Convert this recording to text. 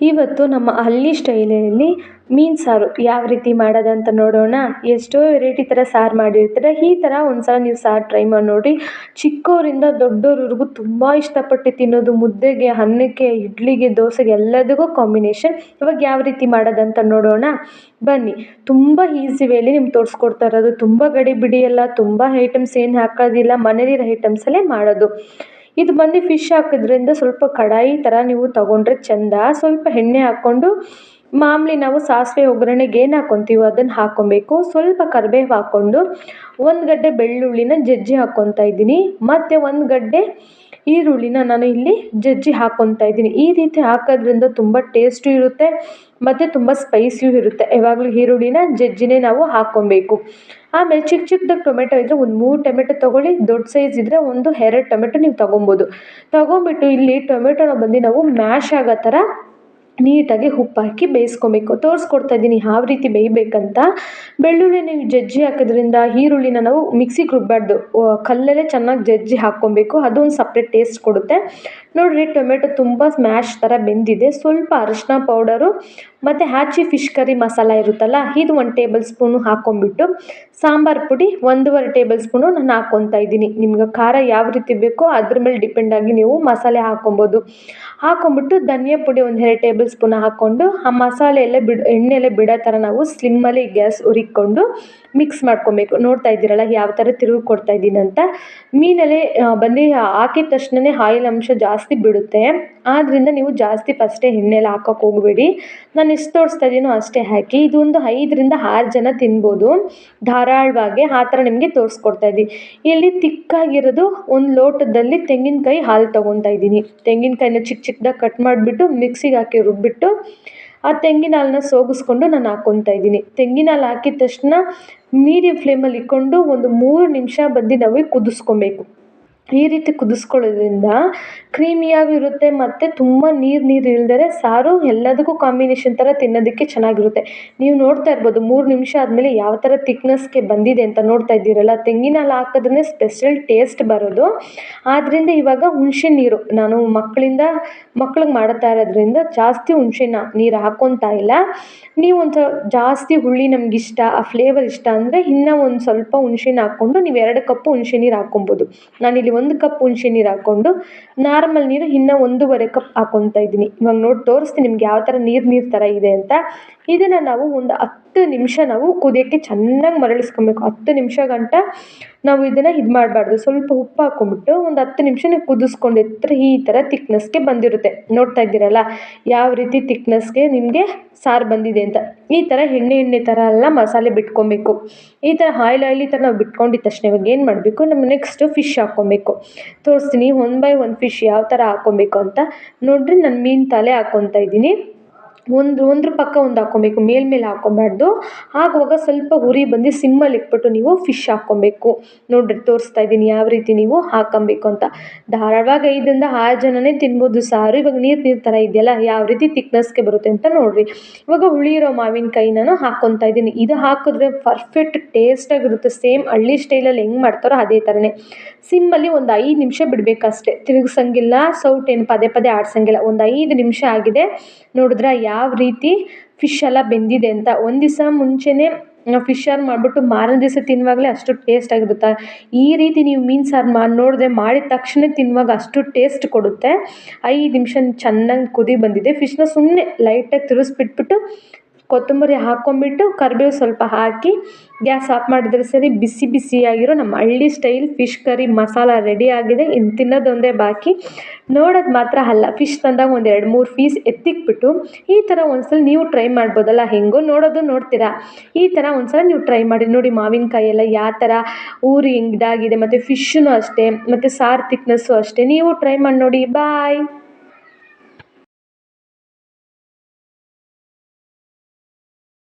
ಇವತ್ತು ನಮ್ಮ ಹಳ್ಳಿ ಸ್ಟೈಲಲ್ಲಿ ಮೀನು ಸಾರು ಯಾವ ರೀತಿ ಮಾಡೋದಂತ ನೋಡೋಣ. ಎಷ್ಟೋ ವೆರೈಟಿ ಥರ ಸಾರು ಮಾಡಿರ್ತಾರೆ. ಈ ಥರ ಒಂದು ಸಲ ನೀವು ಸಾರು ಟ್ರೈ ಮಾಡಿ ನೋಡಿ ಚಿಕ್ಕವರಿಂದ ದೊಡ್ಡೋರವರೆಗೂ ತುಂಬ ಇಷ್ಟಪಟ್ಟು ತಿನ್ನೋದು. ಮುದ್ದೆಗೆ, ಅನ್ನಕ್ಕೆ, ಇಡ್ಲಿಗೆ, ದೋಸೆಗೆ ಎಲ್ಲದಕ್ಕೂ ಕಾಂಬಿನೇಷನ್ ಇವಾಗ ಯಾವ ರೀತಿ ಮಾಡೋದಂತ ನೋಡೋಣ. ಬನ್ನಿ. ತುಂಬ ಈಸಿ ವೇಲಿ ನಿಮ್ಗೆ ತೋರಿಸ್ಕೊಡ್ತಾ ಇರೋದು. ತುಂಬ ಗಡಿಬಿಡಿ ಎಲ್ಲ ತುಂಬ ಐಟಮ್ಸ್ ಏನು ಹಾಕೋದಿಲ್ಲ. ಮನೇಲಿರೋ ಐಟಮ್ಸಲ್ಲೇ ಮಾಡೋದು. ಇದು ಬಂದು ಫಿಶ್ ಹಾಕೋದ್ರಿಂದ ಸ್ವಲ್ಪ ಕಡಾಯಿ ಥರ ನೀವು ತಗೊಂಡ್ರೆ ಚೆಂದ. ಸ್ವಲ್ಪ ಎಣ್ಣೆ ಹಾಕ್ಕೊಂಡು ಮಾಮೂಲಿ ನಾವು ಸಾಸಿವೆ ಒಗ್ಗರಣೆಗೆ ಏನು ಹಾಕ್ಕೊತೀವೋ ಅದನ್ನು ಹಾಕ್ಕೊಬೇಕು ಸ್ವಲ್ಪ ಕರಿಬೇವು ಹಾಕ್ಕೊಂಡು ಒಂದು ಗಡ್ಡೆ ಬೆಳ್ಳುಳ್ಳಿನ ಜಜ್ಜಿ ಹಾಕ್ಕೊತಾ ಇದ್ದೀನಿ. ಮತ್ತು ಒಂದು ಗಡ್ಡೆ ಈರುಳ್ಳಿನ ನಾನು ಇಲ್ಲಿ ಜಜ್ಜಿ ಹಾಕ್ಕೊತಾ ಇದ್ದೀನಿ. ಈ ರೀತಿ ಹಾಕೋದ್ರಿಂದ ತುಂಬ ಟೇಸ್ಟು ಇರುತ್ತೆ, ಮತ್ತು ತುಂಬ ಸ್ಪೈಸಿಯೂ ಇರುತ್ತೆ. ಯಾವಾಗಲೂ ಈರುಳ್ಳಿನ ಜಜ್ಜಿನೇ ನಾವು ಹಾಕ್ಕೊಬೇಕು ಆಮೇಲೆ ಚಿಕ್ಕ ಚಿಕ್ಕದಾಗಿ ಟೊಮೆಟೊ ಇದ್ದರೆ ಒಂದು ಮೂರು ಟೊಮೆಟೊ ತೊಗೊಳ್ಳಿ. ದೊಡ್ಡ ಸೈಜ್ ಇದ್ದರೆ ಒಂದು ಎರಡು ಟೊಮೆಟೊ ನೀವು ತೊಗೊಬೋದು ತೊಗೊಂಬಿಟ್ಟು ಇಲ್ಲಿ ಟೊಮೆಟೊನ ಬಂದು ನಾವು ಮ್ಯಾಶ್ ಆಗೋ ಥರ ನೀಟಾಗಿ ಉಪ್ಪಾಕಿ ಬೇಯಿಸ್ಕೊಬೇಕು. ತೋರಿಸ್ಕೊಡ್ತಾ ಇದ್ದೀನಿ ಯಾವ ರೀತಿ ಬೇಯಬೇಕಂತ. ಬೆಳ್ಳುಳ್ಳಿ ನೀವು ಜಜ್ಜಿ ಹಾಕೋದ್ರಿಂದ ಈರುಳ್ಳಿನ ನಾವು ಮಿಕ್ಸಿಗೆ ರುಬ್ಬಾರ್ದು. ಕಲ್ಲಲ್ಲೇ ಚೆನ್ನಾಗಿ ಜಜ್ಜಿ ಹಾಕ್ಕೊಬೇಕು. ಅದೊಂದು ಸಪ್ರೇಟ್ ಟೇಸ್ಟ್ ಕೊಡುತ್ತೆ. ನೋಡಿರಿ, ಟೊಮೆಟೊ ತುಂಬ ಸ್ಮ್ಯಾಶ್ ಥರ ಬೆಂದಿದೆ. ಸ್ವಲ್ಪ ಅರಿಶಿನ ಪೌಡರು ಮತ್ತು ಹ್ಯಾಚಿ ಫಿಶ್ ಕರಿ ಮಸಾಲ ಇರುತ್ತಲ್ಲ, ಇದು ಒಂದು ಟೇಬಲ್ ಸ್ಪೂನು ಹಾಕೊಂಡ್ಬಿಟ್ಟು, ಸಾಂಬಾರು ಪುಡಿ ಒಂದೂವರೆ ಟೇಬಲ್ ಸ್ಪೂನು ನಾನು ಹಾಕ್ಕೊತಾ ಇದ್ದೀನಿ. ನಿಮ್ಗೆ ಖಾರ ಯಾವ ರೀತಿ ಬೇಕೋ ಅದ್ರ ಮೇಲೆ ಡಿಪೆಂಡಾಗಿ ನೀವು ಮಸಾಲೆ ಹಾಕ್ಕೊಬೋದು ಹಾಕ್ಕೊಂಬಿಟ್ಟು ಧನಿಯಾ ಪುಡಿ ಒಂದು ಎರಡು ಟೇಬಲ್ ಸ್ಪೂನ್ ಹಾಕ್ಕೊಂಡು ಆ ಮಸಾಲೆ ಎಲ್ಲ ಬಿಡ, ಎಣ್ಣೆ ಬಿಡೋ ಥರ ನಾವು ಸ್ಲಿಮ್ಮಲ್ಲಿ ಗ್ಯಾಸ್ ಉರಿಕೊಂಡು ಮಿಕ್ಸ್ ಮಾಡ್ಕೊಬೇಕು. ನೋಡ್ತಾ ಇದ್ದೀರಲ್ಲ ಯಾವ ಥರ ತಿರುಗಿ ಕೊಡ್ತಾ ಇದ್ದೀನಿ ಅಂತ. ಮೀನಲ್ಲಿ ಬಂದು ಹಾಕಿದ ತಕ್ಷಣವೇ ಆಯಿಲ್ ಅಂಶ ಜಾಸ್ತಿ ಬಿಡುತ್ತೆ. ಆದ್ದರಿಂದ ನೀವು ಜಾಸ್ತಿ ಫಸ್ಟೇ ಎಣ್ಣೆಲಿ ಹಾಕೋಕೆ ಹೋಗಬೇಡಿ. ನಾನು ಎಷ್ಟು ತೋರಿಸ್ತಾ ಇದೀನೋ ಅಷ್ಟೇ ಹಾಕಿ. ಇದೊಂದು ಐದರಿಂದ ಆರು ಜನ ತಿನ್ಬೋದು. ಧಾರಾಳವಾಗಿ ಆ ಥರ ನಿಮಗೆ ತೋರಿಸ್ಕೊಡ್ತಾ ಇದ್ದೀನಿ ಇಲ್ಲಿ ತಿಕ್ಕಾಗಿರೋದು ಒಂದು ಲೋಟದಲ್ಲಿ ತೆಂಗಿನಕಾಯಿ ಹಾಲು ತೊಗೊತಾ ಇದ್ದೀನಿ ತೆಂಗಿನಕಾಯಿನ ಚಿಕ್ಕ ಚಿಕ್ಕದಾಗಿ ಕಟ್ ಮಾಡಿಬಿಟ್ಟು ಮಿಕ್ಸಿಗೆ ಹಾಕಿ ರುಬ್ಬಿಟ್ಟು ಆ ತೆಂಗಿನ ಹಾಲನ್ನ ಸೋಗಿಸ್ಕೊಂಡು ನಾನು ಹಾಕ್ಕೊತಾ ಇದ್ದೀನಿ ತೆಂಗಿನ ಹಾಲು ಹಾಕಿದ ತಕ್ಷಣ ಮೀಡಿಯಂ ಫ್ಲೇಮಲ್ಲಿ ಇಕ್ಕೊಂಡು ಒಂದು ಮೂರು ನಿಮಿಷ ಬಂದು ನಾವು ಕುದಿಸ್ಕೊಬೇಕು. ಈ ರೀತಿ ಕುದಿಸ್ಕೊಳ್ಳೋದ್ರಿಂದ ಕ್ರೀಮಿಯಾಗೂ ಇರುತ್ತೆ ಮತ್ತು ತುಂಬ ನೀರು ನೀರು ಇಲ್ದೇ ಸಾರು ಎಲ್ಲದಕ್ಕೂ ಕಾಂಬಿನೇಷನ್ ಥರ ತಿನ್ನೋದಕ್ಕೆ ಚೆನ್ನಾಗಿರುತ್ತೆ. ನೀವು ನೋಡ್ತಾ ಇರ್ಬೋದು, ಮೂರು ನಿಮಿಷ ಆದಮೇಲೆ ಯಾವ ಥರ ತಿಕ್ನೆಸ್ಗೆ ಬಂದಿದೆ ಅಂತ ನೋಡ್ತಾ ಇದ್ದೀರಲ್ಲ, ತೆಂಗಿನ ಹಾಲು ಹಾಕಿದ್ರೇ ಸ್ಪೆಷಲ್ ಟೇಸ್ಟ್ ಬರೋದು. ಆದ್ದರಿಂದ ಇವಾಗ ಹುಣಸೆ ನೀರು, ನಾನು ಮಕ್ಕಳಿಂದ, ಮಕ್ಳಿಗೆ ಮಾಡ್ತಾ ಇರೋದ್ರಿಂದ ಜಾಸ್ತಿ ಹುಣಸೆ ನೀರು ಹಾಕ್ಕೊತಾ ಇಲ್ಲ. ನೀವು ಒಂದು ಜಾಸ್ತಿ ಹುಳಿ ನಮ್ಗೆ ಇಷ್ಟ, ಆ ಫ್ಲೇವರ್ ಇಷ್ಟ ಅಂದರೆ ಇನ್ನೂ ಒಂದು ಸ್ವಲ್ಪ ಹುಣ್ಸೆಹಣ್ಣು ಹಾಕ್ಕೊಂಡು ನೀವು ಎರಡು ಕಪ್ಪು ಹುಣಸೆ ನೀರು ಹಾಕ್ಕೊಬೋದು ನಾನಿಲ್ಲಿ ಒಂದು ಕಪ್ ಹುಣಸೆ ನೀರು ಹಾಕ್ಕೊಂಡು ನಾರ್ಮಲ್ ನೀರು ಇನ್ನೂ ಒಂದೂವರೆ ಕಪ್ ಹಾಕ್ಕೊತಾ ಇದ್ದೀನಿ. ಇವಾಗ ನೋಡಿ ತೋರಿಸ್ತೀನಿ ನಿಮ್ಗೆ ಯಾವ ಥರ ನೀರು ನೀರು ಥರ ಇದೆ ಅಂತ. ಇದನ್ನು ನಾವು ಒಂದು ಹತ್ತು ನಿಮಿಷ ನಾವು ಕುದಿಯೋಕ್ಕೆ ಚೆನ್ನಾಗಿ ಮರಳಿಸ್ಕೊಬೇಕು. ಹತ್ತು ನಿಮಿಷ ಗಂಟ ನಾವು ಇದನ್ನು ಇದು ಮಾಡಬಾರ್ದು. ಸ್ವಲ್ಪ ಉಪ್ಪು ಹಾಕ್ಕೊಂಬಿಟ್ಟು ಒಂದು ಹತ್ತು ನಿಮಿಷ ನೀವು ಕುದಿಸ್ಕೊಂಡಿರ್ತಾರೆ ಈ ಥರ ತಿಕ್ನೆಸ್ಗೆ ಬಂದಿರುತ್ತೆ. ನೋಡ್ತಾ ಇದ್ದೀರಲ್ಲ, ಯಾವ ರೀತಿ ತಿಕ್ನೆಸ್ಗೆ ನಿಮಗೆ ಸಾರು ಬಂದಿದೆ ಅಂತ. ಈ ಥರ ಎಣ್ಣೆ ಎಣ್ಣೆ ಥರ ಎಲ್ಲ ಮಸಾಲೆ ಬಿಟ್ಕೊಬೇಕು. ಈ ಥರ ಆಯಿಲ್ ಆಯಿಲಿ ಥರ ನಾವು ಬಿಟ್ಕೊಂಡಿದ್ದ ತಕ್ಷಣ ಇವಾಗ ಏನು ಮಾಡಬೇಕು? ನಮ್ಮ ನೆಕ್ಸ್ಟು ಫಿಶ್ ಹಾಕ್ಕೊಬೇಕು ತೋರಿಸ್ತೀನಿ ಒನ್ ಬೈ ಒನ್ ಫಿಶ್ ಯಾವ ಥರ ಹಾಕ್ಕೊಬೇಕು ಅಂತ. ನೋಡಿರಿ, ನಾನು ಮೀನು ತಲೆ ಹಾಕ್ಕೊತಾ ಇದ್ದೀನಿ. ಒಂದು, ಒಂದ್ರ ಪಕ್ಕ ಒಂದು ಹಾಕ್ಕೊಬೇಕು, ಮೇಲೆ ಮೇಲೆ ಹಾಕ್ಕೊಬಾರ್ದು. ಆಗುವಾಗ ಸ್ವಲ್ಪ ಉರಿ ಬಂದು ಸಿಮ್ಮಲ್ಲಿ ಇಟ್ಬಿಟ್ಟು ನೀವು ಫಿಶ್ ಹಾಕ್ಕೊಬೇಕು. ನೋಡಿರಿ, ತೋರಿಸ್ತಾ ಇದ್ದೀನಿ, ಯಾವ ರೀತಿ ನೀವು ಹಾಕೊಬೇಕು ಅಂತ. ಧಾರಾಳವಾಗಿ ಐದರಿಂದ ಆರು ಜನನೇ ತಿನ್ಬೋದು ಸಾರು. ಇವಾಗ ನೀರು ನೀರು ಥರ ಇದೆಯಲ್ಲ, ಯಾವ ರೀತಿ ತಿಕ್ನೆಸ್ಗೆ ಬರುತ್ತೆ ಅಂತ ನೋಡಿರಿ. ಇವಾಗ ಹುಳಿ ಇರೋ ಮಾವಿನಕಾಯಿ ನಾನು ಹಾಕ್ಕೊತಾ ಇದ್ದೀನಿ. ಇದು ಹಾಕಿದ್ರೆ ಪರ್ಫೆಕ್ಟ್ ಟೇಸ್ಟಾಗಿರುತ್ತೆ ಸೇಮ್ ಹಳ್ಳಿ ಸ್ಟೈಲಲ್ಲಿ ಹೆಂಗೆ ಮಾಡ್ತಾರೋ ಅದೇ ಥರನೇ ಸಿಮ್ಮಲ್ಲಿ ಒಂದು ಐದು ನಿಮಿಷ ಬಿಡಬೇಕಷ್ಟೇ. ತಿರುಗಿಸಂಗಿಲ್ಲ ಸೌಟ್ ಏನು ಪದೇ ಪದೇ ಆಡ್ಸಂಗಿಲ್ಲ. ಒಂದು ಐದು ನಿಮಿಷ ಆಗಿದೆ. ನೋಡಿದ್ರೆ ಯಾವ ರೀತಿ ಫಿಶ್ ಎಲ್ಲ ಬೆಂದಿದೆ ಅಂತ. ಒಂದು ದಿವಸ ಮುಂಚೆನೇ ನಾವು ಫಿಶ್ ಮಾಡಿಬಿಟ್ಟು ಮಾರನೇ ದಿವಸ ತಿನ್ನುವಾಗಲೇ ಅಷ್ಟು ಟೇಸ್ಟಾಗಿರುತ್ತೆ ಈ ರೀತಿ ನೀವು ಮೀನು ಸಾರು ಮಾ, ನೋಡಿದ್ರೆ ಮಾಡಿದ ತಕ್ಷಣ ತಿನ್ನುವಾಗ ಅಷ್ಟು ಟೇಸ್ಟ್ ಕೊಡುತ್ತೆ. ಐದು ನಿಮಿಷ ಚೆನ್ನಾಗಿ ಕುದಿ ಬಂದಿದೆ. ಫಿಶ್ನ ಸುಮ್ಮನೆ ಲೈಟಾಗಿ ತಿರುಗಿಸ್ಬಿಟ್ಬಿಟ್ಟು ಕೊತ್ತಂಬರಿ ಹಾಕ್ಕೊಂಬಿಟ್ಟು ಕರಿಬೇವು ಸ್ವಲ್ಪ ಹಾಕಿ ಗ್ಯಾಸ್ ಆಫ್ ಮಾಡಿದ್ರೆ ಸರಿ ಬಿಸಿ ಬಿಸಿಯಾಗಿರೋ ನಮ್ಮ ಹಳ್ಳಿ style fish curry masala ready ಆಗಿದೆ. ಇನ್ನು ತಿನ್ನೋದೊಂದೇ ಬಾಕಿ. ನೋಡೋದು ಮಾತ್ರ ಅಲ್ಲ ಫಿಶ್ ತಂದಾಗ ಒಂದು ಎರಡು ಮೂರು ಪೀಸ್ ಎತ್ತಿಕ್ಬಿಟ್ಟು ಈ ಥರ ಒಂದ್ಸಲ ನೀವು ಟ್ರೈ ಮಾಡ್ಬೋದಲ್ಲ ಹೆಂಗೋ ನೋಡೋದು ನೋಡ್ತೀರಾ. ಈ ಥರ ಒಂದ್ಸಲ ನೀವು ಟ್ರೈ ಮಾಡಿ ನೋಡಿ ಮಾವಿನಕಾಯಿ ಎಲ್ಲ ಯಾವ ಥರ ಊರು ಹೆಂಗಿದಾಗಿದೆ ಮತ್ತು ಫಿಶ್ಶೂ ಅಷ್ಟೇ, ಮತ್ತು ಸಾರು ತಿಕ್ನೆಸ್ಸು ಅಷ್ಟೇ. ನೀವು ಟ್ರೈ ಮಾಡಿ ನೋಡಿ. ಬಾಯ್